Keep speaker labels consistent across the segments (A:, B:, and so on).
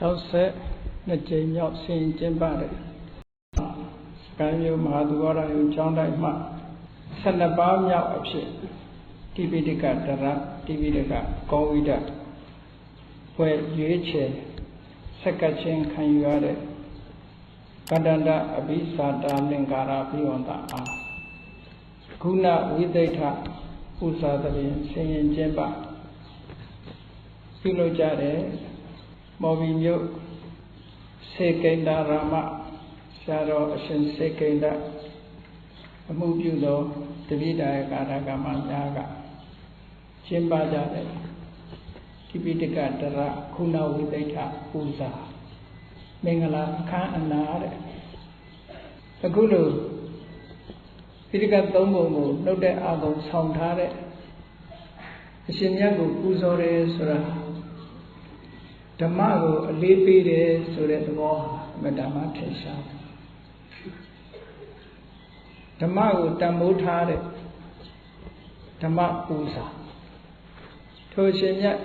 A: 62ကြိမ်မြောက်ဆင်ကျင်းပတဲ့စကိုင်းမြို့မဟာသူဝရယုံကျောင်းတိုင်းမှ12ပါးမြောက်အဖြစ်တိပိဋကတရတိပိဋကကောဝိဒဘွယ်ရွေးချယ်ဆက်ကချင်းခံယူရတဲ့ကတ္တန္တအဘိသတာလင်္ကာရပိဝန္တအားခုနဝိသိဋ္ဌဥစ္စာတရင်ဆင်ရင်ကျင်းပပြုလုပ်ကြတဲ့ မော်ဘီမြို့စေကိန္ဒရာမဆရာတော်အရှင်စေကိန္ဒအမှုပြုသောတပိဒါယကာရကမများကကျင်းပကြတဲ့တိပိဋကတရခုနဝိသိဋ္ဌပူဇာမင်္ဂလာအခမ်းအနာတဲ့အခုလိုပိဋကသုံးပုံကိုနှုတ်တဲ့အာဘုံဆောင်ထားတဲ့အရှင်မြတ်ကိုပူဇော်တယ်ဆိုတာ ဓမ္မကိုအလေးပေးတယ်ဆိုတဲ့သဘောမတ္တမထင်ရှားဓမ္မကိုတန်ဖိုးထားတဲ့ဓမ္မပူဇာထိုရှင်မြတ်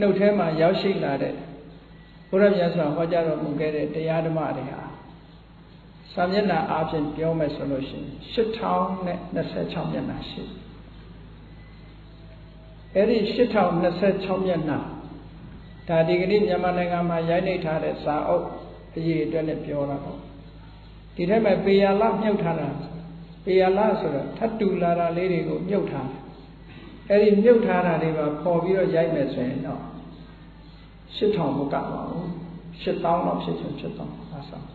A: နှုတ်ထဲမှာရောက်ရှိလာတဲ့ဘုရားမြတ်စွာဟောကြားတော်မူခဲ့တဲ့တရားဓမ္မတွေဟာစာမျက်နှာအားဖြင့်ပြောမယ်ဆိုလို့ရှိရင်8026မျက်နှာရှိအဲ့ဒီ8026မျက်နှာ ဒါဒီကနေ့မြန်မာနိုင်ငံမှာရိုက်နှိပ်ထားတဲ့စာအုပ်အရေးအတွက်နဲ့ပြောတာပေါ့ဒီထဲမှာပေယလမြုပ်ထားတာပေယလဆိုတော့ထပ်တူလာတာလေးတွေကိုမြုပ်ထားအဲ့ဒီမြုပ်ထားတာတွေပါပေါ်ပြီးတော့ရိုက်မယ်ဆိုရင်တော့8000မကပါဘူး8000တော့ဖြစ်ချင်ဖြစ်တော့အားဆောင်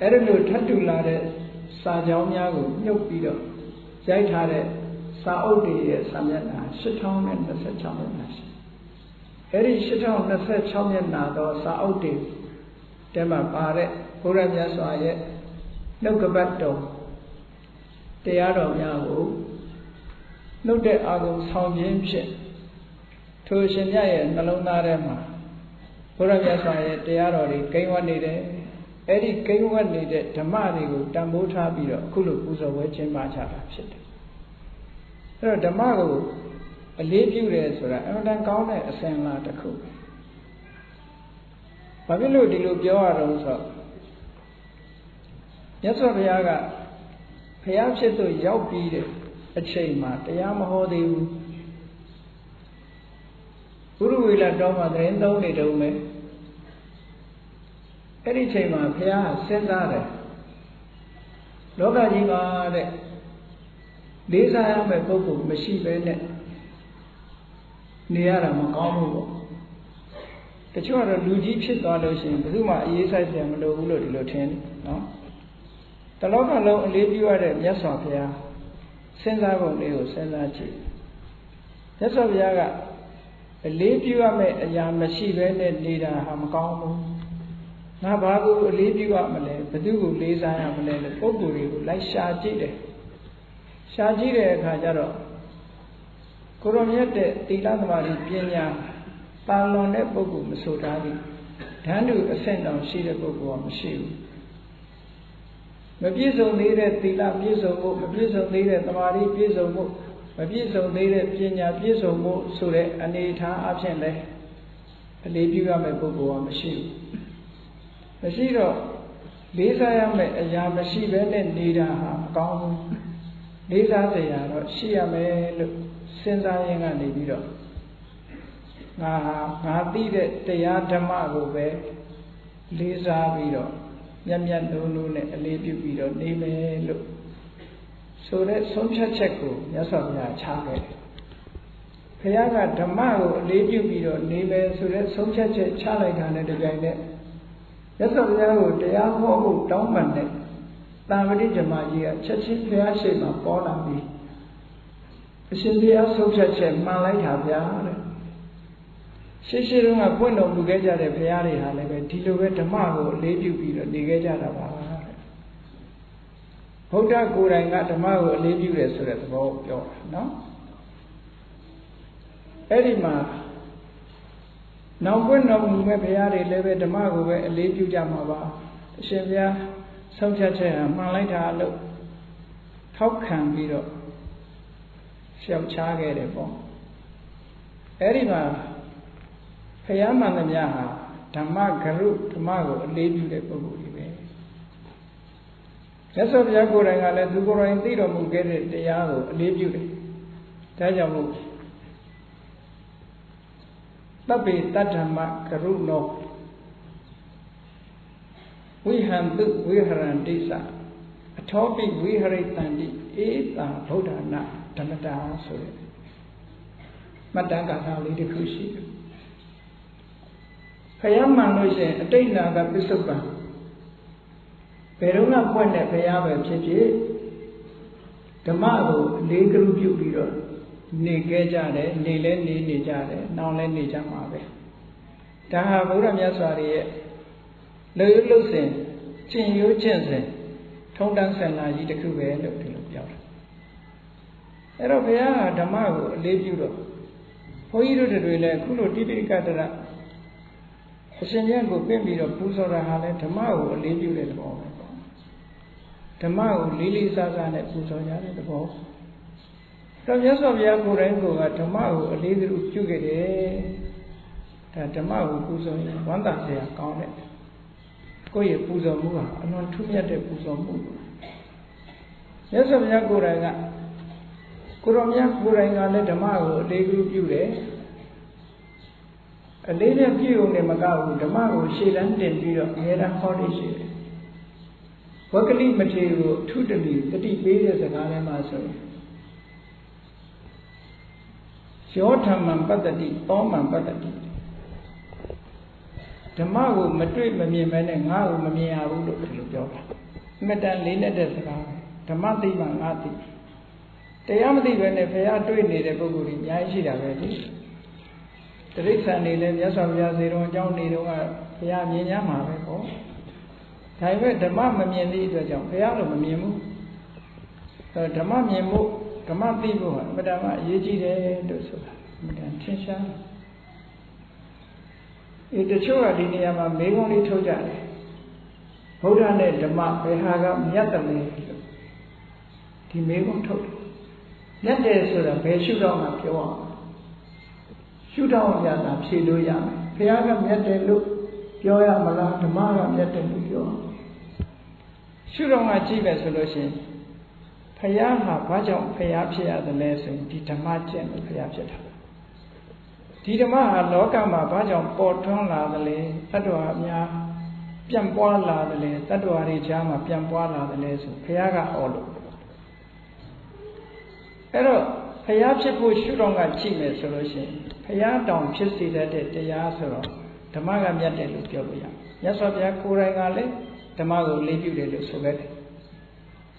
A: အဲ့ဒီလိုထပ်တူလာတဲ့စာကြောင်းများကိုမြုပ်ပြီးတော့ရိုက်ထားတဲ့စာအုပ်တွေရဲ့စာမျက်နှာ8026မျက်နှာရှိ အဲ့ဒီ8026မျက်နှာသောစာအုပ်တွေတဲမှာပါတဲ့ဘုရားမြတ်စွာရဲ့နှုတ်ကပတ်တော်တရားတော်များကိုနှုတ်တဲ့အာဂုံဆောင်ခြင်းဖြင့်ထိုရှင်မြတ်ရဲ့နှလုံးသားထဲမှာဘုရားမြတ်စွာရဲ့တရားတော်တွေကိန်းဝတ်နေတယ်အဲ့ဒီကိန်းဝတ်နေတဲ့ဓမ္မတွေကိုတန်ဖိုးထားပြီးတော့အခုလိုပူဇော်ဝဲကျင်းပကြတာဖြစ်တယ်အဲ့တော့ဓမ္မကို အလေးပြုတယ်ဆိုတာအမှန်တန်ကောင်းတဲ့အစဉ်အလာတစ်ခုဘာဖြစ်လို့ဒီလိုပြောရတော့ဆိုမြတ်စွာဘုရားကဘုရားဖြစ်သူရောက်ပြီးတဲ့အချိန်မှာတရားမဟောသေးဘူးဘုရုဝေလာတော်မှာသတင်းသုံးနေတုံးပဲအဲ့ဒီချိန်မှာဘုရားစဉ်းစားတယ်လောကကြီးမှာတဲ့လေးစားရမယ့်ပုဂ္ဂိုလ်မရှိဘဲနဲ့ နေရတာမကောင်းဘူးပေါ့တချို့ကတော့လူကြီးဖြစ်သွားလို့ရှိရင်ဘယ်သူမှအေးဆိုင်ပြန်မလိုဘူးလို့ဒီလိုထင်တယ်နော်တလောကလုံးအလေးပြုရတဲ့မြတ်စွာဘုရားစဉ်းစားပုံလေးကိုစဉ်းစားကြည့်မြတ်စွာဘုရားကအလေးပြုရမယ့်အရာမရှိဘဲနဲ့နေတာဟာမကောင်းဘူးငါဘာကိုအလေးပြုရမလဲဘယ်သူကိုလေးစားရမလဲလို့ပုံကိုယ်တွေကိုလိုက်ရှာကြည့်တယ်ရှာကြည့်တဲ့အခါကျတော့ ကိုရောမြတ်တဲ့သီလသမာဓိပညာတာလွန်တဲ့ပုဂ္ဂိုလ်မဆိုထားဘူးဓာတ်တူအဆင့်တောင်ရှိတဲ့ပုဂ္ဂိုလ်ကမရှိဘူးမပြည့်စုံသေးတဲ့သီလပြည့်စုံဖို့မပြည့်စုံသေးတဲ့သမာဓိပြည့်စုံဖို့မပြည့်စုံသေးတဲ့ပညာပြည့်စုံဖို့ဆိုတဲ့အနေအထားအဖြစ်လဲအလေးပြုရမယ့်ပုဂ္ဂိုလ်ကမရှိဘူးမရှိတော့လေးစားရမယ့်အရာမရှိဘဲနဲ့နေတာဟာမကောင်းဘူးလေးစားစရာတော့ရှိရမယ်လို့ စဉ်းစားရင်းကနေပြီးတော့ငါဟာငါသိတဲ့တရားဓမ္မကိုပဲလေးစားပြီးတော့မျက်မျက်နှုံးနှုံးနဲ့အလေးပြုပြီးတော့နေမယ်လို့ဆိုတဲ့ဆုံးဖြတ်ချက်ကိုမြတ်စွာဘုရားချခဲ့တယ်။ဘုရားကဓမ္မကိုအလေးပြုပြီးတော့နေမယ်ဆိုတဲ့ဆုံးဖြတ်ချက်ချလိုက်တာနဲ့တပြိုင်နက်မြတ်စွာဘုရားကိုတရားဟောဖို့တောင်းပန်တဲ့တာဝတိဓမ္မကြီးကချက်ချင်းဘုရားရှိခိုးပေါ်လာပြီး အရှင်ဘုရားဆုံးဖြတ်ချက်မှန်လိုက်တာဗျာတဲ့ရှိရှိတုန်းကပွင့်တော်မူခဲ့ကြတဲ့ဘုရားတွေဟာလည်းပဲဒီလိုပဲဓမ္မကိုအလေးပြုပြီးတော့နေခဲ့ကြတာပါတဲ့ဗုဒ္ဓကိုယ်တိုင်ကဓမ္မကိုအလေးပြုတယ်ဆိုတဲ့သဘောကိုပြောတာနော်အဲ့ဒီမှာနောက်ပွင့်တော်မူမဲ့ဘုရားတွေလည်းပဲဓမ္မကိုပဲအလေးပြုကြမှာပါအရှင်ဘုရားဆုံးဖြတ်ချက်ဟာမှန်လိုက်တာလို့ထောက်ခံပြီးတော့ ရှောက်ချခဲ့တယ်ပေါ့အဲ့ဒီမှာဘဘုရားမှန်သမျှဟာဓမ္မဂရုဓမ္မကိုအလေးပြုတဲ့ပုဂ္ဂိုလ်ကြီးပဲမြတ်စွာဘုရားကိုယ်တိုင်ကလည်းသူကိုယ်တိုင်သိတော်မူခဲ့တဲ့တရားကိုအလေးပြုတယ်ဒါကြောင့်မို့တပ်ပေတတ္ထမကရုဏောဝိဟံတုဝိဟရန္တိသအထောပိဝိဟရိတန္တိဧတံဗုဒ္ဓနာ ဓမ္မတာဆိုတဲ့မှတ်တမ်းကာထာလေးတစ်ခုရှိတယ်ခရမ်းမှန်လို့ရှိရင်အတိတ်နာကပစ္စုပန်ဘယ်တော့မှပွင့်တဲ့ဘုရားပဲဖြစ်ဖြစ်ဓမ္မကိုအလေးကလူပြုပြီးတော့နေခဲ့ကြတယ်နေလဲနေနေကြတယ်နောင်လဲနေကြမှာပဲဒါဟာဘုရားမြတ်စွာရဲ့လှုပ်လှုပ်စဉ်ကျင့်ရိုးကျင့်စဉ်ထုံတန်းဆန္ဒကြီးတစ်ခုပဲလို့ဒီလိုပြောတာ အဲ့တော့ဘုရားကဓမ္မကိုအလေးပြုတော့ဘုန်းကြီးတို့တွေလည်းအခုလိုတိပိကတရအရှင်မြတ်ကိုပြင်ပြီးတော့ပူဇော်တာဟာလည်းဓမ္မကိုအလေးပြုတဲ့သဘောပဲပေါ့ဓမ္မကိုလေးလေးစားစားနဲ့ပူဇော်ကြတဲ့သဘောတော့မြတ်စွာဘုရားကိုယ်တိုင်ကဓမ္မကိုအလေးပြုခဲ့တယ်ဒါဓမ္မကိုပူဇော်ရင်ဝမ်းသာစရာကောင်းတဲ့ကိုယ့်ရဲ့ပူဇော်မှုဟာအလွန်ထူးမြတ်တဲ့ပူဇော်မှုမြတ်စွာဘုရားကိုယ်တိုင်က ကိုရောမြတ်ကိုယ်တိုင်ကလည်းဓမ္မကိုအလေးပြုတယ်အလေးနဲ့ပြည့်ုံနေမကဘူးဓမ္မကိုရှေ့တန်းတင်ပြီးတော့အများအားဟောနေရှိတယ်ဝကလိမထေကိုထုတတိတတိပေးတဲ့စကားထဲမှာဆိုရင်ယောဓမ္မံပတ္တိဩမံပတ္တိဓမ္မကိုမတွေ့မမြင်မဲနဲ့ငါ့ကိုမမြင်ရဘူးလို့ဒီလိုပြောတာအမတန်လေးနဲ့တဲ့စကားဓမ္မသိမှငါသိတ ရားမသိပဲနဲ့ဘုရားတွေ့နေတဲ့ပုဂ္ဂိုလ်ကြီးအများကြီးရှိတာပဲလေတိရစ္ဆာန်တွေလည်းမြတ်စွာဘုရားဇေရုံအကြောင်းနေတော့ကဘုရားမြင်ရမှာပဲပေါ့ဒါပေမဲ့ဓမ္မမမြင်သည့်အတွက်ကြောင့်ဘုရားတော့မမြင်ဘူးအဲဓမ္မမြင်ဖို့ဓမ္မသိဖို့ဟာအမှန်တမ်းအရေးကြီးတယ်လို့ဆိုတာအမှန်တမ်းထင်ရှားအဲတချို့ကဒီနေရာမှာမေးခွန်းလေးထုတ်ကြတယ်ဗုဒ္ဓနဲ့ဓမ္မဘယ်ဟာကမြတ်တယ်လို့ဒီမေးခွန်းထုတ်တယ် မြတ်တယ်ဆိုတာဘယ်ရှုတော့မှပြောအောင်ရှုတော့ရတာဖြေလို့ရမယ်ဘုရားကမြတ်တယ်လို့ပြောရမလားဓမ္မကမြတ်တယ်လို့ပြောရှုတော့မှကြည့်ပဲဆိုလို့ရှိရင်ဖယားဟာဘာကြောင့်ဖယားဖြစ်ရတယ်လဲဆိုရင်ဒီဓမ္မကျင့်လို့ဖယားဖြစ်တာဒီဓမ္မဟာလောကမှာဘာကြောင့်ပေါ်ထွန်းလာသလဲတတ္တဝါများပြန့်ပွားလာတယ်လေတတ္တဝါတွေကြားမှာပြန့်ပွားလာတယ်လေဆိုဘုရားကဟောလို့ အဲ့တော့ဘုရားဖြစ်ဖို့ရှုတော်ကကြည့်မယ်ဆိုလို့ရှိရင်ဘုရားတောင်ဖြစ်စေတတ်တဲ့တရားဆိုတော့ဓမ္မကမြတ်တယ်လို့ပြောလို့ရမြတ်စွာဘုရားကိုယ်တိုင်ကလည်းဓမ္မကိုလေးပြုတယ်လို့ဆိုခဲ့တယ်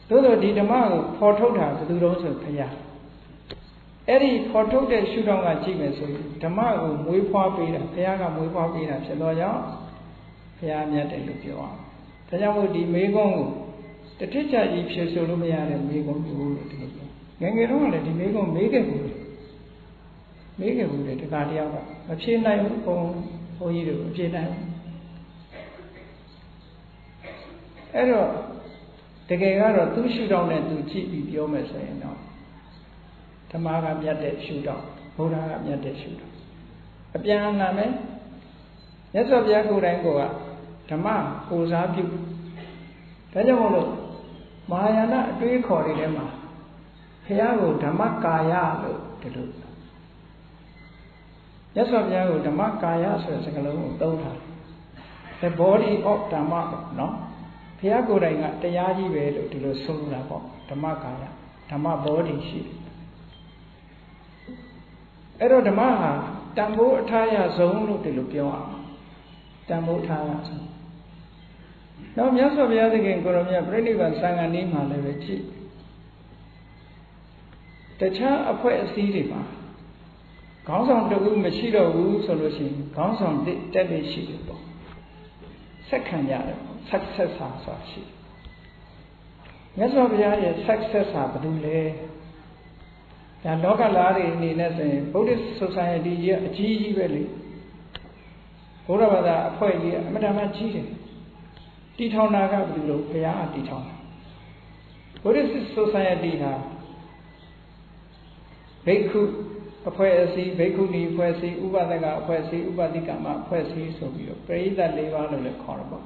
A: သို့သောဒီဓမ္မကိုဖော်ထုတ်တာဘယ်သူတုံးဆိုဘုရားအဲ့ဒီဖော်ထုတ်တဲ့ရှုထောင့်ကကြည့်မယ်ဆိုရင်ဓမ္မကိုမွေးဖွားပေးတာဘုရားကမွေးဖွားပေးတာဖြစ်တော့ကြောင့်ဘုရားမြတ်တယ်လို့ပြောအောင်ဒါကြောင့်မို့ဒီမေကုန်းကိုတတိချကြီးဖြေဆိုလို့မရတဲ့မေကုန်းမျိုးလို့ဒီလိုပြော ငယ်ငယ်တော့လည်းဒီမေကုန်းမေးခဲ့ဘူးမေးခဲ့ဘူးလေတခါတယောက်ကမဖြေနိုင်ဘူးဘုံဘုန်းကြီးတို့မဖြေနိုင်ဘူးအဲ့တော့တကယ်ကတော့သူ့ရှုထောင့်နဲ့သူကြည့်ပြီးပြောမယ်ဆိုရင်တော့ဓမ္မကမြတ်တဲ့ရှုထောင့်ဘုရားကမြတ်တဲ့ရှုထောင့်အပြန်အလှန်ပဲမြတ်စွာဘုရားကိုယ်တိုင်ကဓမ္မကိုစားပြုဒါကြောင့်မို့လို့မဟာယာနအတွေးခေါ်တွေထဲမှာ ဘုရားကိုဓမ္မကာယလို့ဒီလိုမြတ်စွာဘုရားကိုဓမ္မကာယဆိုတဲ့စကားလုံးကိုသုံးထား the body of ဓမ္မပေါ့နော်ဘုရားကိုယ်တိုင်ကတရားကြီးပဲလို့ဒီလိုဆိုလိုတာပေါ့ဓမ္မကာယဓမ္မ body ရှိတယ်အဲ့တော့ဓမ္မဟာတန်ဖိုးအထာရဆုံးလို့ဒီလိုပြောအောင်တန်ဖိုးထားရဆုံးနောက်မြတ်စွာဘုရားသခင်ကိုရောမြတ်ပြိဋိဘံသံဃာနည်းမှာလည်းပဲကြည့် တခြားအဖွဲ့အစည်းတွေမှာခေါင်းဆောင်တခုမရှိတော့ဘူးဆိုလို့ရှိရင်ခေါင်းဆောင်တက်တက်လေးရှိတယ်ပေါ့ဆက်ခံရတယ် successor ဆိုတာရှိမြတ်စွာဘုရားရဲ့ successor ဘယ်သူလဲဒါလောကလားတွေအနေနဲ့ဆိုရင် Buddhist Society ကြီးအကြီးကြီးပဲလေဘုရားဘာသာအဖွဲ့ကြီးအမတမကြီးတယ်တီထောင်တာကဘယ်လိုလဲဘုရားကတီထောင်တာ Buddhist Society ဟာ ဘိက္ခုပအဖွဲ့အစည်းဘိက္ခုနီအဖွဲ့အစည်းဥပဒကအဖွဲ့အစည်းဥပတိကမအဖွဲ့အစည်းဆိုပြီးတော့ပရိသတ်၄ပါးလို့လည်းခေါ်တော့ပေါ့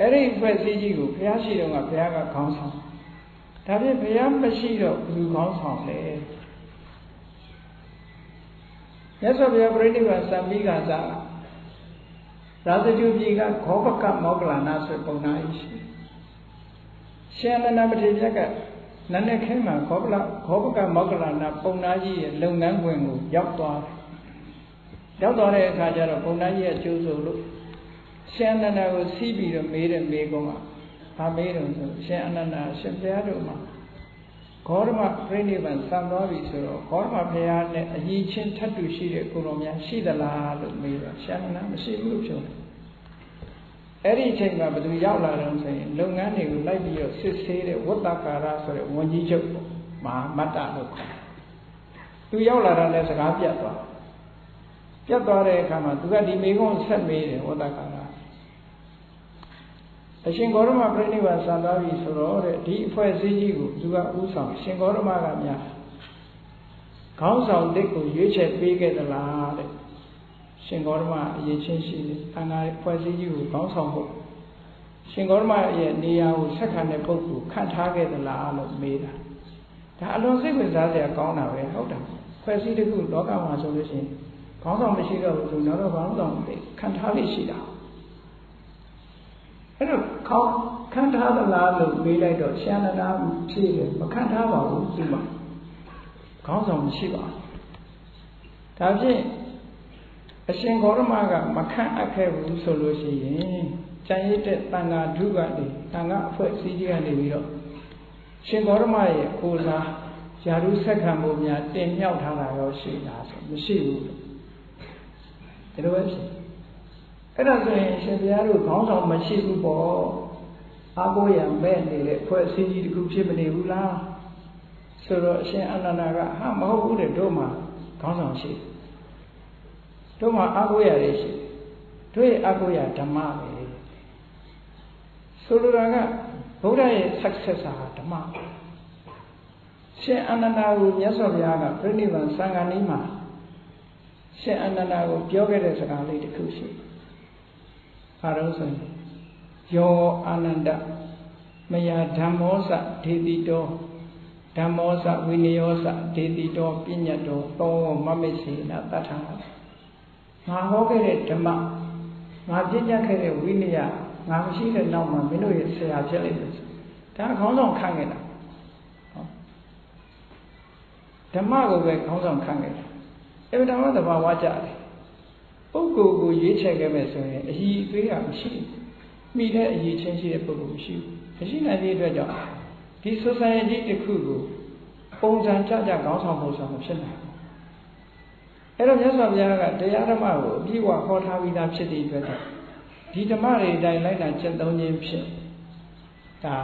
A: အဲ့ဒီအဖွဲ့အစည်းကြီးကိုဘုရားရှိတော်ကဘုရားကခေါင်းဆောင်ဒါဖြင့်ဘုရားမရှိတော့ဘယ်သူခေါင်းဆောင်လဲမြတ်စွာဘုရားပြိဋိဘံစံပြီးကစားရာဇဂုပြည်ကခောပကမောကလနာဆိုပုံနာရှိရှင်အနန္ဒမထေရမြတ်က နတ်နဲ့ခင်းမှာခောပလခောပကမောကလနာပုံနာကြီးရဲ့လုပ်ငန်းခွင်ကိုရောက်သွားတယ်ရောက်သွားတဲ့အခါကျတော့ပုံနာကြီးရဲ့ကျိုးဆိုလို့ရှင်အနန္ဒကိုစီးပြီးတော့မေးတဲ့မေးကုန်းကဘာမေးတော့ဆိုရှင်အနန္ဒရှင်ဘုရားတို့မှာဂေါရမပြိဋိဘံစံသွားပြီဆိုတော့ဂေါရမဘုရားနဲ့အကြီးချင်းထပ်တူရှိတဲ့ကိုယ်တော်များရှိသလားလို့မေးတော့ရှင်အနန္ဒမရှိဘူးလို့ပြောတယ် အဲ့ဒီအချိန်မှာဘယ်သူရောက်လာတော့ဆိုရင်လုပ်ငန်းတွေကိုလိုက်ပြီးတော့စစ်ဆေးတဲ့ဝတ္တကာရဆိုတဲ့ဝန်ကြီးချုပ်ပေါ့မဟာမတ္တလို့ခေါ်တယ်သူရောက်လာတော့လည်းစကားပြတ်သွားပြတ်သွားတဲ့အခါမှာသူကဒီမိကုန်းဆက်မေးတယ်ဝတ္တကာရအရှင်ဂေါရမပြိဋိဘဆံသွားပြီဆိုတော့တဲ့ဒီအဖွဲ့အစည်းကြီးကိုသူကဥဆောင်ရှင်ဂေါရမကများခေါင်းဆောင်တစ်ကိုရွေးချယ်ပေးခဲ့သလားတဲ့ ရှင်ဂေါရမအရေးချင်းရှိတယ်။အင်္ဂါဖွဲ့စည်းကြီးကိုကောင်းဆောင်ဖို့ရှင်ဂေါရမရဲ့နေရာကိုဆက်ခံတဲ့ပုဂ္ဂိုလ်ခံထားခဲ့သလားလို့မေးတာ။ဒါအလွန်စိတ်ဝင်စားစရာကောင်းတာပဲဟုတ်တယ်။ဖွဲ့စည်းတစ်ခုလောကမှာဆိုလို့ရှိရင်ခေါင်းဆောင်မရှိတော့ဘူးဆိုတော့ခေါင်းဆောင်တွေခံထားလိမ့်ရှိတာ။အဲ့တော့ခေါင်းခံထားသလားလို့မေးလိုက်တော့ရှန္ဒနာဖြေတယ်မခံထားပါဘူးဒီမှာခေါင်းဆောင်မရှိပါဘူး။ဒါဖြင့် အရှင်ဂေါရမကမခန့်အပ်ခဲ့ဘူးဆိုလို့ရှိရင်ကျန်ရစ်တဲ့တန်ဃာဓုကနေတန်ဃာအဖွဲ့အစည်းကြီးကနေပြီးတော့ရှင်ဂေါရမရဲ့ကိုယ်စားယာရုဆက်ခံမှုများတင်မြောက်ထားတာရောရှိတာဆိုမရှိဘူးလို့ဒီလိုပဲဖြစ်အဲ့ဒါဆိုရင်ရှင်ဘုရားတို့ခေါင်းဆောင်မရှိဘူးပေါ့အာကိုရမဲ့နေတဲ့အဖွဲ့အစည်းကြီးတစ်ခုဖြစ်မနေဘူးလားဆိုတော့အရှင်အနန္ဒာကဟာမဟုတ်ဘူးတဲ့တို့မှာခေါင်းဆောင်ရှိတယ် တို့မှာအာကိုရရရှိတို့ရဲ့အာကိုရဓမ္မပဲဆိုလိုတာကဗုဒ္ဓရဲ့ successor ဟာဓမ္မရှင်အနန္ဒာကိုမြတ်စွာဘုရားကပြိဋိဘံသံဃာနည်းမှာရှင်အနန္ဒာကိုပြောခဲ့တဲ့စကားလေးတစ်ခုရှိဘာလို့ဆိုရင်ယောအာနန္ဒမယဓမ္မောစဒေတိတောဓမ္မောစဝိနယောစဒေတိတောပညတ်တောသောမမေစေနတထံ ငါဟောခဲ့တဲ့ဓမ္မငါပြည့်ညတ်ခဲ့တဲ့ဝိနည်းငါမရှိတဲ့နောက်မှာမင်းတို့ရဲ့ဆရာဖြစ်လိမ့်မယ်ဒါခေါင်းဆောင်ခံခဲ့တာဓမ္မကိုပဲခေါင်းဆောင်ခံခဲ့တာအဲ့ဒါမှသဘာဝကြတယ်ပုဂ္ဂိုလ်ကိုရွေးချယ်ခဲ့မယ်ဆိုရင်အည်အသွေးကမရှိမိတဲ့အည်ချင်းရှိတဲ့ပုဂ္ဂိုလ်မရှိဘူးမရှိနိုင်တဲ့အတွက်ကြောင့်ဒီ society တစ်ခုကိုပုံစံကြကြခေါင်းဆောင်ဖို့ဆိုတာမဖြစ်နိုင်ဘူး အဲ့တော့မြတ်စွာဘုရားကတရားဓမ္မကိုအပြည့်အဝဟောထားပြီးသားဖြစ်တဲ့အတွက်ဒီဓမ္မတွေအတိုင်းလိုက်တာကျင့်သုံးခြင်းဖြစ်ဒါ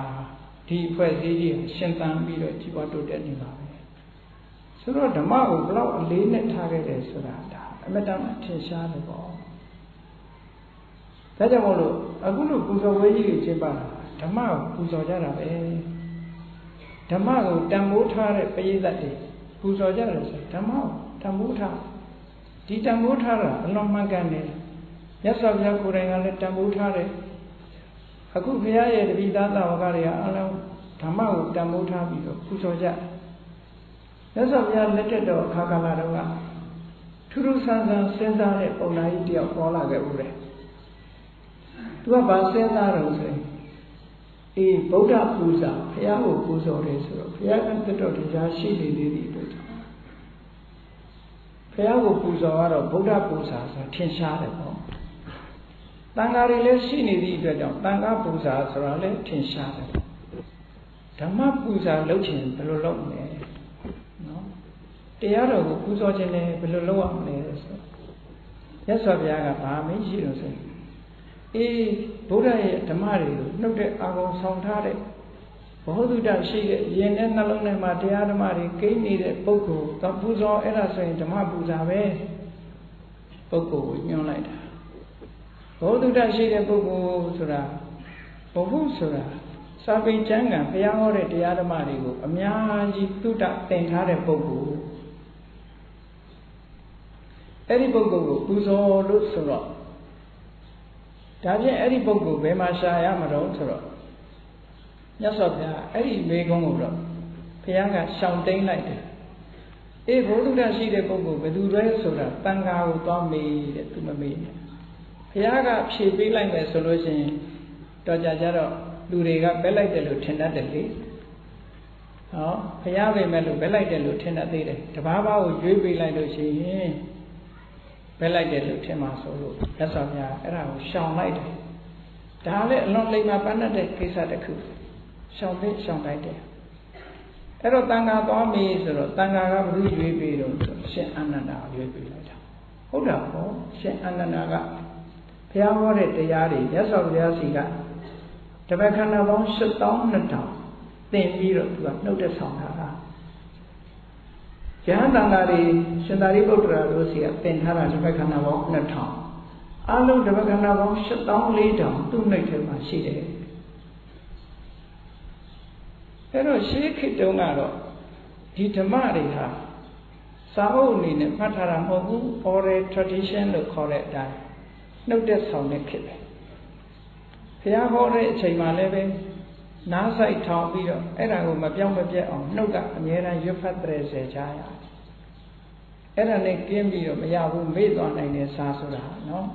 A: ဒီအဖွဲ့အစည်းကြီးရှင်းသန်ပြီးတော့ကြီးပွားတိုးတက်နေပါပဲဆိုတော့ဓမ္မကိုဘလောက်အလေးနဲ့ထားခဲ့တယ်ဆိုတာဒါအမတန်ထင်ရှားတယ်ပေါ့ဒါကြောင့်မို့လို့အခုလိုပူဇော်ဝဲကြီးတွေကျင်းပတာဓမ္မကိုပူဇော်ကြတာပဲဓမ္မကိုတန်ဖိုးထားတဲ့ပရိသတ်တွေပူဇော်ကြတယ်ဆိုဓမ္မကိုတန်ဖိုးထား ဒီတန်ဖိုးထားတာအလွန်မှန်ကန်တယ်မြတ်စွာဘုရားကိုယ်တိုင်ကလည်းတန်ဖိုးထားတယ်အခုဘုရားရဲ့တပိသားသာဝကတွေကအလုံးဓမ္မကိုတန်ဖိုးထားပြီးတော့ပူဇော်ကြမြတ်စွာဘုရားလက်ထက်တော်အခါကာလတုန်းကထူးထူးဆန်းဆန်းစဉ်းစားတဲ့ပုံနာကြီးတယောက်ပေါ်လာခဲ့ဦးတယ်သူကဘာစဉ်းစားတော့ဆိုရင်အေးဗုဒ္ဓပူဇာဘုရားကိုပူဇော်တယ်ဆိုတော့ဘုရားကတတော်တရားရှိနေသေးတဲ့အတွက် ဘုရားကိုပူဇော်ကတော့ဗုဒ္ဓပူဇာဆိုတာထင်ရှားတယ်ပေါ့တန်ဃာတွေလည်းရှိနေသည့်အတွက်ကြောင့်တန်ဃာပူဇာဆိုတာလည်းထင်ရှားတယ်ဓမ္မပူဇာလုပ်ချင်ဘယ်လိုလုပ်မလဲနော်တရားတော်ကိုပူဇော်ခြင်းလည်းဘယ်လိုလုပ်ရမလဲဆိုရသော်ဘုရားကဘာမင်းရှိလို့ဆိုအေးဗုဒ္ဓရဲ့ဓမ္မတွေကိုနှုတ်တဲ့အာရုံဆောင်ထားတဲ့ ဘောဓုတရှိတဲ့ရင်နဲ့နှလုံးထဲမှာတရားဓမ္မတွေကိန်းနေတဲ့ပုဂ္ဂိုလ်ကပူဇော်အဲ့ဒါဆိုရင်ဓမ္မပူဇာပဲပုဂ္ဂိုလ်ကိုညွှန်လိုက်တာဘောဓုတရှိတဲ့ပုဂ္ဂိုလ်ဆိုတာဘဟုဆိုတာစာပေကျမ်းဂန်ဘုရားဟောတဲ့တရားဓမ္မတွေကိုအများကြီးသုတသင်ထားတဲ့ပုဂ္ဂိုလ်အဲ့ဒီပုဂ္ဂိုလ်ကိုပူဇော်လို့ဆိုတော့ဒါဖြင့်အဲ့ဒီပုဂ္ဂိုလ်ဘယ်မှာရှာရမလို့ဆိုတော့ မြတ်စွာဘုရားအဲ့ဒီမေကုန်းကိုတော့ဘုရားကရှောင်တိန်လိုက်တယ်အေးဘုဒ္ဓရှိတဲ့ပုဂ္ဂိုလ်ဘယ်သူလဲဆိုတာတန်ခါကိုသွားမေးတဲ့သူမမေးနဲ့ဘုရားကဖြေပေးလိုက်မယ်ဆိုလို့ရှိရင်တော့ကြကြတော့လူတွေကဘက်လိုက်တယ်လို့ထင်တတ်တယ်လေဟောဘုရားပဲမဲ့လို့ဘက်လိုက်တယ်လို့ထင်တတ်သေးတယ်တဘာဘာကိုရွေးပေးလိုက်လို့ရှိရင်ဘက်လိုက်တယ်လို့ထင်မှာဆိုလို့သက်စွာဘုရားအဲ့ဒါကိုရှောင်လိုက်တယ်ဒါလည်းအလွန်လိမ္မာပန်းတဲ့ကိစ္စတစ်ခု ရှောင်သိရှောင်လိုက်တယ်အဲ့တော့တန်ခါသွားမေးဆိုတော့တန်ခါကဘုရားရွေးပေးတော့ရှင်အာနန္ဒာရွေးပေးလိုက်တာဟုတ်တာပေါ့ရှင်အာနန္ဒာကဘုရားဟောတဲ့တရားတွေမြတ်စွာဘုရားစီကတပည့်ခန္ဓာပေါင်း8200သင်ပြီးတော့သူကနှုတ်တဲ့ဆောင်တာကယဟန်တန်ဃာတွေရှင်သာရိပုတ္တရာတို့စီကသင်ထားတာတပည့်ခန္ဓာပေါင်း2000အလုံးတပည့်ခန္ဓာပေါင်း7400သူ့နှိပ်ထဲမှာရှိတယ် အဲ့တော့ရှေးခေတ်တုန်းကတော့ဒီဓမ္မတွေဟာစာအုပ်အနေနဲ့မှတ်ထားတာမဟုတ်ဘူး oral tradition လို့ခေါ်တဲ့အတိုင်းနှုတ်သက်ဆောင်တဲ့ခေတ်ပဲဘုရားဟောတဲ့အချိန်မှလည်းပဲနားဆိုင်ထောင်ပြီးတော့အဲ့ဒါကိုမပြောင်းမပြတ်အောင်နှုတ်ကအမြဲတမ်းရွတ်ဖတ်တဲ့စေချာရအဲ့ဒါနဲ့ကင်းပြီးတော့မရဘူးမေ့သွားနိုင်တဲ့စာဆိုတာနော်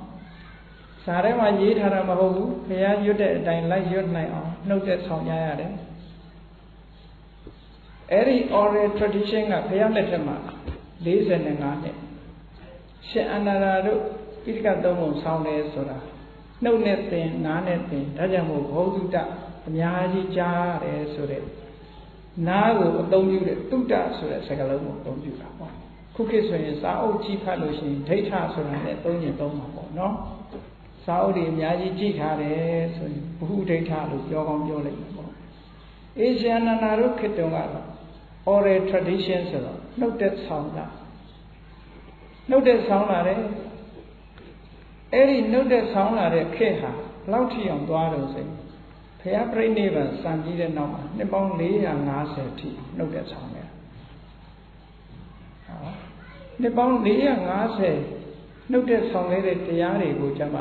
A: စာထဲမှာရေးထားတာမဟုတ်ဘူးဘုရားရွတ်တဲ့အတိုင်းလိုက်ရွတ်နိုင်အောင်နှုတ်သက်ဆောင်ကြရတယ် အဲ့ဒီ oral tradition ကဘုရားလက်ထက်မှာ45နှစ်ရှင်အနန္ဒာတို့ပိဋကသုံးပုံဆောင်းတယ်ဆိုတာနှုတ်နဲ့သင်နားနဲ့သင်ဒါကြောင့်မို့ဘောဓုတအများကြီးကြားတယ်ဆိုတဲ့နားကိုအသုံးပြုတဲ့တုတ္တဆိုတဲ့စကားလုံးကိုအသုံးပြုတာပေါ့ခုခေတ်ဆိုရင်စာအုပ်ကြီးဖတ်လို့ရှိရင်ဒိဋ္ဌဆိုတာနဲ့သုံးရင်သုံးမှာပေါ့နော်စာအုပ်တွေအများကြီးကြည့်ထားတယ်ဆိုရင်ဘုဟုဒိဋ္ဌလို့ပြောကောင်းပြောလိုက်မှာပေါ့အေရှယနာနာတို့ခေတ်တုန်းကတော့ oral tradition ဆိုတော့နှုတ်တဲ့ဆောင်းတာနှုတ်တဲ့ဆောင်းလာတယ်အဲ့ဒီနှုတ်တဲ့ဆောင်းလာတဲ့ခေတ်ဟာဘလောက်ထိအောင်သွားတော့ဆိုရင်ဘုရားပြိဋိဘံစံပြီးတဲ့နောက်မှာနှစ်ပေါင်း450ထိနှုတ်တဲ့ဆောင်းတယ်ဟောနှစ်ပေါင်း450နှုတ်တဲ့ဆောင်းခဲ့တဲ့တရားတွေကိုကျမှ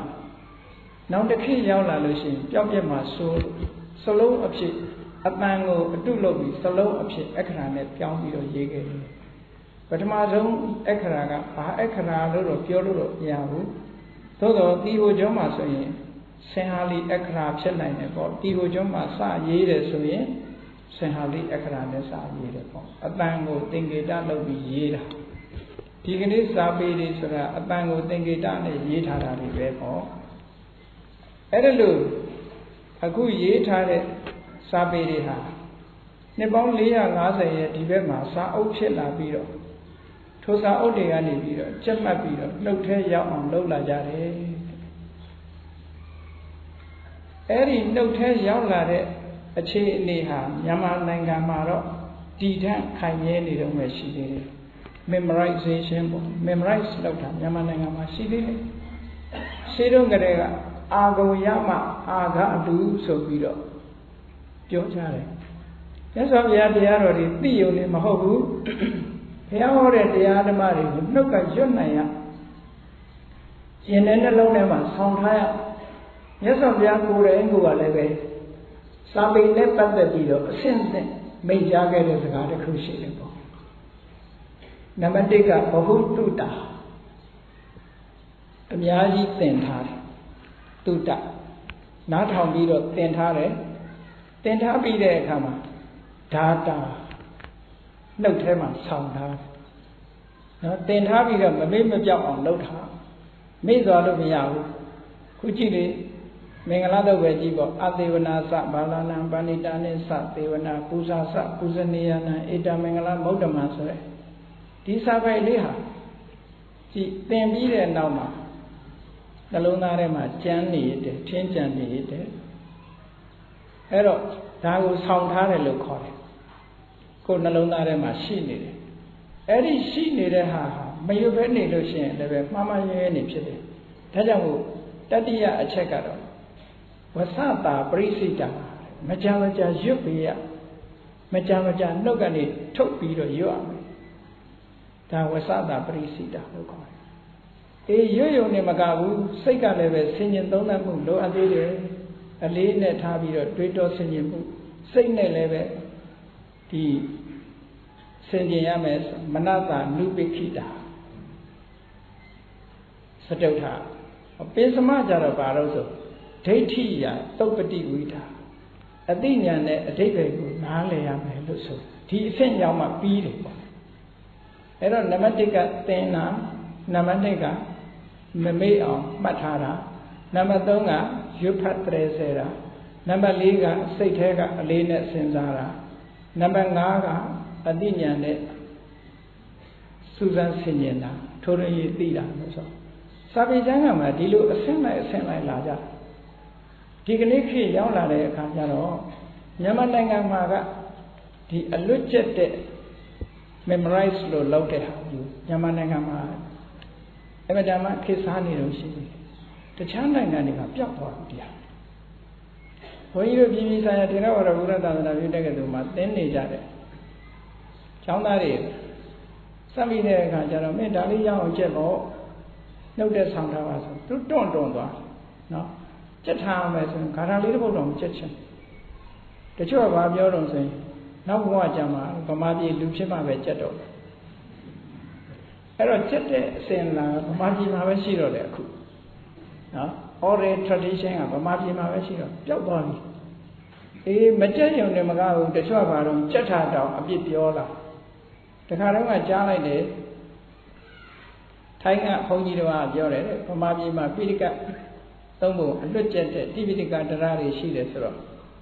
A: နောက်တစ်ခေတ်ရောက်လာလို့ရှိရင်ပျောက်ပြက်မှာဆိုစလုံးအဖြစ် အပန်းကိုအတုလုပ်ပြီးစလုံးအဖြစ်အခရာနဲ့ပြောင်းပြီးတော့ရေးခဲ့တယ်ပထမဆုံးအခရာကဘာအခရာလို့တော့ပြောလို့တော့မရဘူးသို့တော့တီဟိုကျောင်းမှာဆိုရင်ဆင်ဟာလီအခရာဖြစ်နိုင်တယ်ပေါ့တီဟိုကျောင်းမှာစရေးတယ်ဆိုရင်ဆင်ဟာလီအခရာနဲ့စရေးတယ်ပေါ့အပန်းကိုသင်္ကေတလုပ်ပြီးရေးတာဒီကနေ့စာပေတွေဆိုတာအပန်းကိုသင်္ကေတနဲ့ရေးထားတာတွေပဲပေါ့အဲ့ဒါလို့အခုရေးထားတဲ့ စာပေတွေဟာနှစ်ပေါင်း450ရဲ့ဒီဘက်မှာစာအုပ်ဖြစ်လာပြီးတော့ထိုစာအုပ်တွေကနေပြီးတော့ကျက်မှတ်ပြီးတော့နှုတ်ထဲရောက်အောင်လုပ်လာကြတယ်အဲ့ဒီနှုတ်ထဲရောက်လာတဲ့အခြေအနေဟာမြန်မာနိုင်ငံမှာတော့တည်ထန့်ခိုင်မြဲနေတော့မှရှိသေးတယ် memorization ပေါ့ memorize လုပ်တာမြန်မာနိုင်ငံမှာရှိသေးတယ်ရှင်းတော့ကလေးကအာဂုံရမအာဃအတူဆိုပြီးတော့ ပြောကြတယ်မြတ်စွာဘုရားတရားတော်တွေသိယုံနေမဟုတ်ဘူးဘုရားဟောတဲ့တရားဓမ္မတွေကိုနှုတ်ကရွတ်နိုင်ရရှင်တဲ့နှလုံးထဲမှာဆောင်းထားရမြတ်စွာဘုရားကိုယ်တိုင်ကိုယ်ကလည်းပဲစာပေနဲ့ပတ်သက်ပြီးတော့အဆင့်ဆင့်မိန့်ကြားခဲ့တဲ့စကားတစ်ခုရှိတယ်ပေါ့နံပါတ်1ကဘဟုတုတ္တအများကြီးသင်ထားတယ်တုတ္တနားထောင်ပြီးတော့သင်ထားတယ် သင်ထားပြီးတဲ့အခါမှာဓာတာနှုတ်ထဲမှာဆောင်းထားနော်သင်ထားပြီးတော့မမေ့မပြောက်အောင်လုပ်ထားမေ့သွားလို့မရဘူးခုကြည့်လေမင်္ဂလာတော့ပဲကြည့်ပေါ့အသေးဝနာစဘာလနာပဏိတာနိစသေဝနာပူဇာစပူဇနီယနာဧတမင်္ဂလာမௌဒ္ဓမဆိုရဲဒီစာပိုက်လေးဟာကြည့်သင်ပြီးတဲ့နောက်မှာနှလုံးသားထဲမှာကြမ်းနေတယ်ထင်းကြံနေတယ် အဲ့တော့ဒါကိုဆောင်းထားတယ်လို့ခေါ်တယ်ကိုယ်နှလုံးသားထဲမှာရှိနေတယ်အဲ့ဒီရှိနေတဲ့ဟာဟာမရွတ်ဘဲနေလို့ရှိရင်လည်းပဲမှားမှားရဲရဲနေဖြစ်တယ်ဒါကြောင့်မို့တတိယအချက်ကတော့ဝဆတာပရိစိတမကြမကြရွတ်ပေးရမကြမကြနှုတ်ကနေထုတ်ပြီးတော့ရွတ်ရမယ်ဒါဝဆတာပရိစိတလို့ခေါ်တယ်အေးရွရွနေမကဘူးစိတ်ကလည်းပဲဆင်ញင်သုံးသပ်မှုလိုအပ်သေးတယ် အလေးနဲ့ထားပြီးတော့တွေးတောဆင်ញင်မှုစိတ်နဲ့လည်းပဲဒီဆင်ញင်ရမယ်မနတာနုပိခိတာစတုထပိသမကြတော့ဘာလို့ဆိုဒိဋ္ဌိယသုတ်ပတိဝိတာအသိဉာဏ်နဲ့အဓိပ္ပာယ်ကိုနားလည်ရမယ်လို့ဆိုဒီအဆင့်ရောက်မှပြီးတယ်ပေါ့အဲ့တော့နံပါတ်1ကသင်တာနံပါတ်2ကမမေ့အောင်မှတ်ထားတာနံပါတ်3က ရွတ်ဖတ်တရေဆဲတာနံပါတ်4ကစိတ်แท้ကအလေးနဲ့စဉ်းစားတာနံပါတ်5ကအသိဉာဏ်နဲ့စူးစမ်းဆင်ခြင်တာထိုးရည်သိတာလို့ဆိုစာပေကျမ်းကမှာဒီလိုအဆင့်လိုက်အဆင့်လိုက်လာကြဒီကနေ့ခေတ်ရောက်လာတဲ့အခါကျတော့မြန်မာနိုင်ငံမှာကဒီအလွတ်ကျက်တဲ့ memorize လို့လုပ်တဲ့ဟာမျိုးမြန်မာနိုင်ငံမှာအမတန်မှခေတ်စားနေလို့ရှိတယ် တခြားနိုင်ငံတွေကပျောက်သွားပြီတရားဘုန်းကြီးတို့ပြည်ပြည်ဆိုင်ရာထေရဝါဒဘုရားသာသနာပြုတဲ့ကတူမှာသင်နေကြတယ်ကျောင်းသားတွေစက်ပြီးတဲ့အခါကျတော့မင်းဒါလေးရအောင်ကျက်ပေါ့နှုတ်တဲ့ဆောင်ထားပါဆိုသူတွန့်တွန့်သွားနော်ကျက်ထားမယ်ဆိုရင်ဂါထာလေးတစ်ပုဒ်တော့ကျက်ချင်တချို့ကဘာပြောတော့ဆိုရင်နောက်ဘဝကြမှာဗမာပြည်လူဖြစ်မှပဲကျက်တော့အဲ့တော့ကျက်တဲ့အစဉ်လာဗမာပြည်မှာပဲရှိတော့တယ်အခု နော် oral tradition ကဗမာပြည်မှာပဲရှိတော့ပျောက်သွားပြီအေးမကြက်ရုံနဲ့မကားဘူးတချို့ဘာတော့ကြက်ထားတောင်အပြစ်ပြောလာတခါတော့ကကြားလိုက်တယ်ထိုင်းကဘုန်းကြီးတော်ကပြောတယ်ဗမာပြည်မှာပိဋကသုံးဖို့အလွတ်ကျက်တဲ့တိပိဋကတရားတွေရှိတယ်ဆိုတော့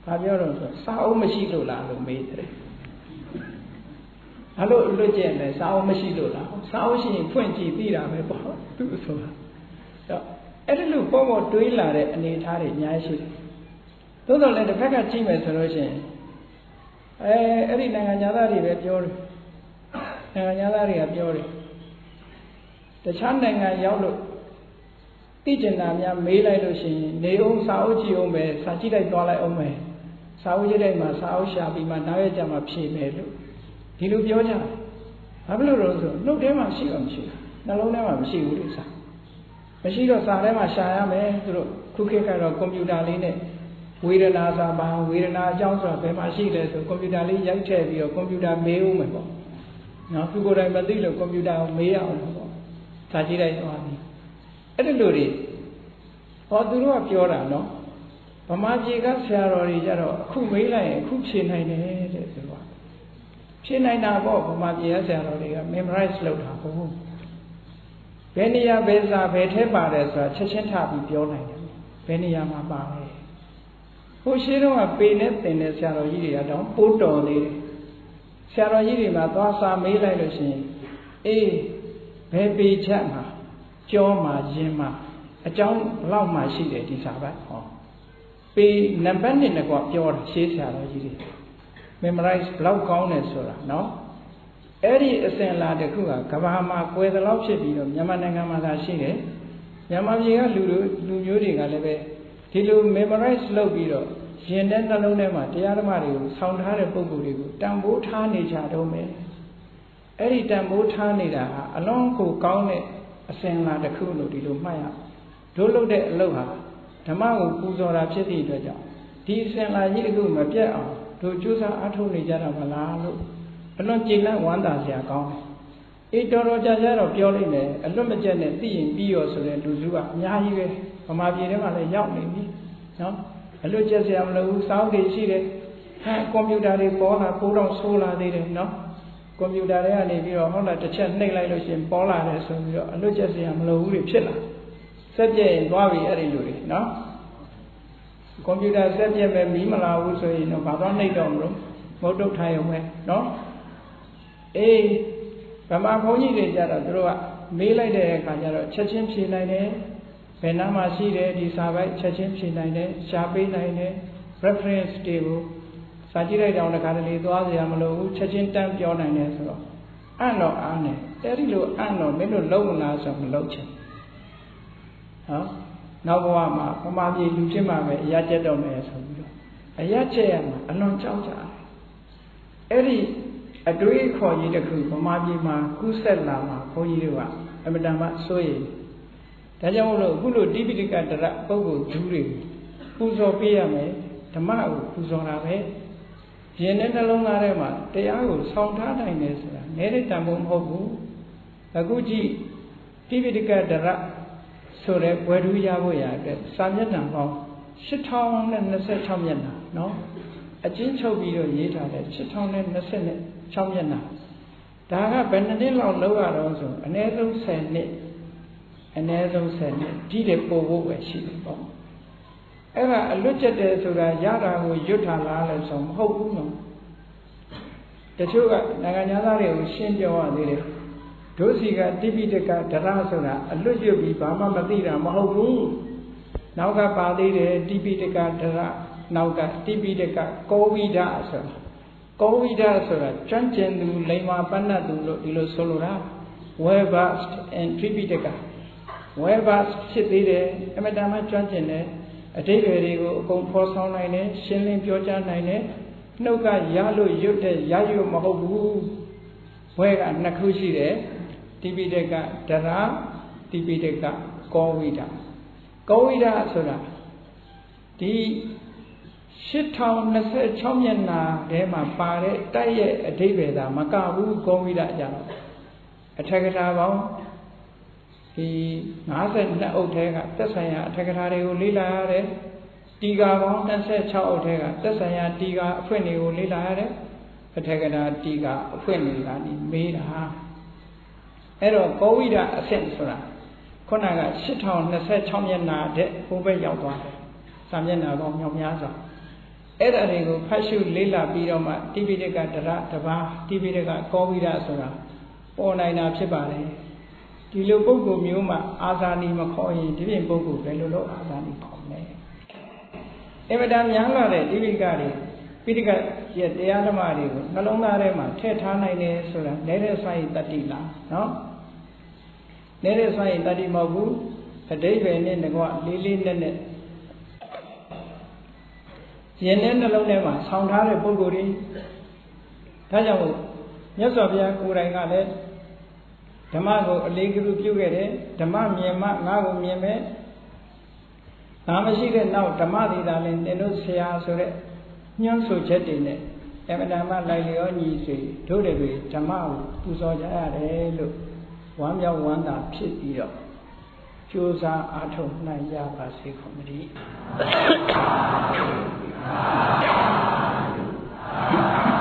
A: ဘာပြောတော့ဆိုစာအုပ်မရှိလို့လားလို့မေးတယ်ဘာလို့လွတ်ကျက်လဲစာအုပ်မရှိလို့လားစာအုပ်ရှိရင်ဖွင့်ကြည့်ပြီးတာပဲပေါ့သူဆိုတာတော့ အဲ့ဒီလိုပေါ့ပေါ့တွေးလာတဲ့အနေအထားတွေအများကြီးရှိတယ်သို့တော်လည်းတစ်ဖက်ကကြည့်မယ်ဆိုလို့ရှိရင်အဲအဲ့ဒီနိုင်ငံသားတွေပဲပြောတယ်နိုင်ငံသားတွေကပြောတယ်တခြားနိုင်ငံရောက်လို့သိကျင်တာများမေးလိုက်လို့ရှိရင်နေအောင်စာအုပ်ကြည့်အောင်ပဲစာကြည့်လိုက်သွားလိုက်အောင်ပဲစာအုပ်ကြည့်လိုက်မှစာအုပ်ရှာပြီးမှနောက်ရက်ကျမှဖြေမယ်လို့ဒီလိုပြောကြတယ်ဘာဖြစ်လို့လဲဆိုနှုတ်ထဲမှာရှိတော့မရှိဘူးနှလုံးထဲမှာမရှိဘူးလို့စာ မရှိတော့စာထဲမှာရှာရမယ်သူတို့ခုခေတ်ကတော့ကွန်ပျူတာလေးနဲ့ဝေဒနာစာပါဝေဒနာအကြောင်းဆိုတာဘယ်မှာရှိလဲဆိုကွန်ပျူတာလေးရိုက်ထည့်ပြီးတော့ကွန်ပျူတာမေးဦးမယ်ပေါ့နော်သူကိုယ်တိုင်မသိလို့ကွန်ပျူတာကိုမေးရအောင်လို့ပေါ့စာကြည့်လိုက်သွားပြီအဲ့ဒီလိုတွေဟောသူတို့ကပြောတာနော်ဗမာပြည်ကဆရာတော်တွေကြတော့အခုမေးလိုက်ရင်အခုဖြေနိုင်တယ်တဲ့သူကဖြေနိုင်တာပေါ့ဗမာပြည်ကဆရာတော်တွေက memorize လုပ်တာဟုတ် ဘယ်နေရာဘယ်စာဘယ်ထဲပါတယ်ဆိုတာချက်ချင်းထားပြီးပြောနိုင်တယ်ဘယ်နေရာမှာပါလဲဟိုရှိတော့ကပေနဲ့တင်တဲ့ဆရာတော်ကြီးတွေကတော့ပိုးတော်နေတယ်ဆရာတော်ကြီးတွေမှာသွားစာမေးလိုက်လို့ရှိရင်အေးဘယ်ပေချက်မှာကြောမှာရင်မှာအကြောင်းဘလောက်မှရှိတယ်ဒီစာပတ်ဟောပေနံပါတ်1နဲ့ကပြောတာရှေးဆရာတော်ကြီးတွေ memorize ဘလောက်ကောင်းတယ်ဆိုတာနော် အဲ့ဒီအစဉ်လာတစ်ခုကကဘာမှာကွယ်သလောက်ဖြစ်ပြီးတော့မြန်မာနိုင်ငံမှာသာရှိတယ်မြန်မာပြည်ကလူလူလူမျိုးတွေကလည်းပဲဒီလို memorize လုပ်ပြီးတော့ရင်တဲ့နှလုံးထဲမှာတရားဓမ္မတွေကိုဆောင်းထားတဲ့ပုံကိုယ်တွေကိုတန်ဖိုးထားနေကြတော့မယ်အဲ့ဒီတန်ဖိုးထားနေတာဟာအလွန်ကိုကောင်းတဲ့အစဉ်လာတစ်ခုလို့ဒီလိုမှတ်ရတို့လုပ်တဲ့အလုပ်ဟာဓမ္မကိုပူဇော်တာဖြစ်သည့်အတွက်ကြောင့်ဒီအစဉ်လာကြီးတစ်ခုမပြတ်အောင်တို့ကြိုးစားအားထုတ်နေကြတာမလားလို့ အလွန်ကြည်လန့်ဝမ်းသာစရာကောင်းတယ်အေးတော်တော်ကြာကြာတော့ပြောလိုက်မယ်အလွတ်မကျက်နဲ့သိရင်ပြီးရောဆိုတဲ့လူစုကအများကြီးပဲဗမာပြည်ထဲမှာလည်းရောက်နေပြီနော်အလွတ်ကျက်စရာမလိုဘူးစောင်းတွေရှိတယ်ဟာကွန်ပျူတာတွေပေါ်လာပိုးတော့ဆိုးလာသေးတယ်နော်ကွန်ပျူတာတွေကနေပြီးတော့ဟုတ်လားတစ်ချက်နှိပ်လိုက်လို့ရှိရင်ပေါ်လာတယ်ဆိုပြီးတော့အလွတ်ကျက်စရာမလိုဘူးတွေဖြစ်လာစက်ပြည့်ရင်သွားပြီအဲ့ဒီလူတွေနော်ကွန်ပျူတာစက်ပြည့်မဲ့မီးမလာဘူးဆိုရင်တော့ဘာတော့နှိပ်တော့မလို့မဟုတ်တော့ထိုင်အောင်ပဲနော် အေးဗမာဘုန်းကြီးတွေကြတော့သူတို့ကမေးလိုက်တဲ့အခါကျတော့ချက်ချင်းဖြေနိုင်တယ်ဘယ်နားမှာရှိတယ်ဒီစာပိုက်ချက်ချင်းဖြေနိုင်တယ်ရှားပေးနိုင်တယ် reference တွေကိုစာကြည့်လိုက်တော့တခါတလေသွားစရာမလိုဘူးချက်ချင်းတန်းပြောနိုင်တယ်ဆိုတော့အံ့တော့အားနဲ့အဲ့ဒီလိုအံ့တော့မင်းတို့လုံလားဆိုမလုံချင်ဟောနောက်ဘဝမှာပမာပြေလူဖြစ်မှာပဲအရာကျက်တော့မယ်ဆိုပြီးတော့အရာကျက်ရမှာအလွန်ကြောက်ကြတယ်အဲ့ဒီ အတွေးခေါ်ကြီးတစ်ခုဗမာပြည်မှာကူးဆက်လာမှာဘုန်းကြီးတို့ကအမတန်မှစိုးရိမ်ဒါကြောင့်မို့လို့အခုလိုတိပိဋကတရပုဂ္ဂိုလ်ဒူးတွေပူဇော်ပေးရမယ်ဓမ္မကိုပူဇော်တာပဲရင်နဲ့နှလုံးသားထဲမှာတရားကိုဆောင်းထားနိုင်တယ်ဆိုတာနဲတဲ့တန်ဖို့မဟုတ်ဘူးအခုကြည့်တိပိဋကတရဆိုတဲ့ဘွယ်ထူးရဖို့ရအတွက်စာမျက်နှာပေါင်း8026မျက်နှာနော် အချင်းချုပ်ပြီးတော့ရေးထားတဲ့8026မျက်နှာဒါကဘယ်နှစ်နှစ်လောက်လောက်ရတော့ဆိုအနည်းဆုံး10နှစ်အနည်းဆုံး10နှစ်ဒီတဲ့ပို့ဖို့ပဲရှိတယ်ပေါ့အဲ့ဒါအလွတ်ကျက်တယ်ဆိုတာရတာကိုရွတ်ထားလားလဲဆိုမဟုတ်ဘူးနော်တချို့ကနိုင်ငံသားတွေကိုရှင်းပြောရသေးတယ်ဒုစီကတိပိတကဒရဆိုတာအလွတ်ရွတ်ပြီးဘာမှမသိတာမဟုတ်ဘူးနောက်ကပါသေးတယ်တိပိတကဒရ နောက်ကတိပိတကကောဝိဒဆိုတာကောဝိဒဆိုတာကျွမ်းကျင်သူလိမ္မာပဏ္ဏသူလို့ဒီလိုဆိုလိုတာ well versed in tripitaka well versed ဖြစ်သေးတယ်အမတန်မှကျွမ်းကျင်တယ်အတိတ်တွေကိုအကုန်ဖော်ဆောင်နိုင်တယ်ရှင်းလင်းပြောကြားနိုင်တယ်နှုတ်ကရလို့ရွတ်တဲ့ရရွတ်မဟုတ်ဘူးဘွဲကနှစ်ခုရှိတယ်တိပိတကဒရာတိပိတကကောဝိဒကောဝိဒဆိုတာဒီ 8026မျက်နှာထဲမှာပါတဲ့တိုက်ရဲ့အဓိပ္ပာယ်သာမကဘူးကောဝိဒကြတော့အထက်ကထာပေါင်းဒီ52အုပ်ထဲကသက်ဆိုင်ရာအထက်ကထာတွေကိုလေ့လာရတယ်တီကာပေါင်း26အုပ်ထဲကသက်ဆိုင်ရာတီကာအဖွင့်တွေကိုလေ့လာရတယ်အထက်ကထာတီကာအဖွင့်တွေကနေမေးတာအဲ့တော့ကောဝိဒအဆင့်ဆိုတာခုနက8026မျက်နှာတဲ့ဟိုဘက်ရောက်သွားတယ်စာမျက်နှာပေါင်းမြောက်များစွာ အဲ့ဒါတွေကိုဖတ်ရှုလေ့လာပြီးတော့မှတိပိဋကတရတပါးတိပိဋကကောဝိဒဆိုတာပေါ်နိုင်တာဖြစ်ပါလေဒီလိုပုဂ္ဂိုလ်မျိုးမှအာဇာနည်မခေါ်ရင်ဒီပြင်ပုဂ္ဂိုလ်ဘယ်လိုလုပ်အာဇာနည်ခေါ်မလဲအင်မတန်များလာတဲ့တိပိဋကတွေပိဋကရဲ့တရားဓမ္မတွေကိုနှလုံးသားထဲမှာထည့်ထားနိုင်တယ်ဆိုတာနေတဲ့ဆိုင်တတ္တိလားနော်နေတဲ့ဆိုင်တတ္တိမဟုတ်ဘူးအတိဘယ်နဲ့ငါကလေးလေးနက်နက် ရင်ထဲနှလုံးထဲမှာဆောင်းထားတဲ့ပုဂ္ဂိုလ်တွေဒါကြောင့်မြတ်စွာဘုရားကိုယ်တိုင်ကလည်းဓမ္မကိုအလေးကလူပြုခဲ့တယ်ဓမ္မမြင်မှငါ့ကိုမြင်မယ်ငါမရှိတဲ့နောက်ဓမ္မဒေတာလည်းသင်တို့ဆရာဆိုတဲ့ညွှန်းဆိုချက်တွေနဲ့အမတန်မှလိုက်လျောညီဆွေတို့တွေဓမ္မကိုပူဇော်ကြရတယ်လို့ဝမ်းမြောက်ဝမ်းသာဖြစ်ပြီးတော့ကြိုးစားအားထုတ်နိုင်ကြပါစေကုန်သတ ည်း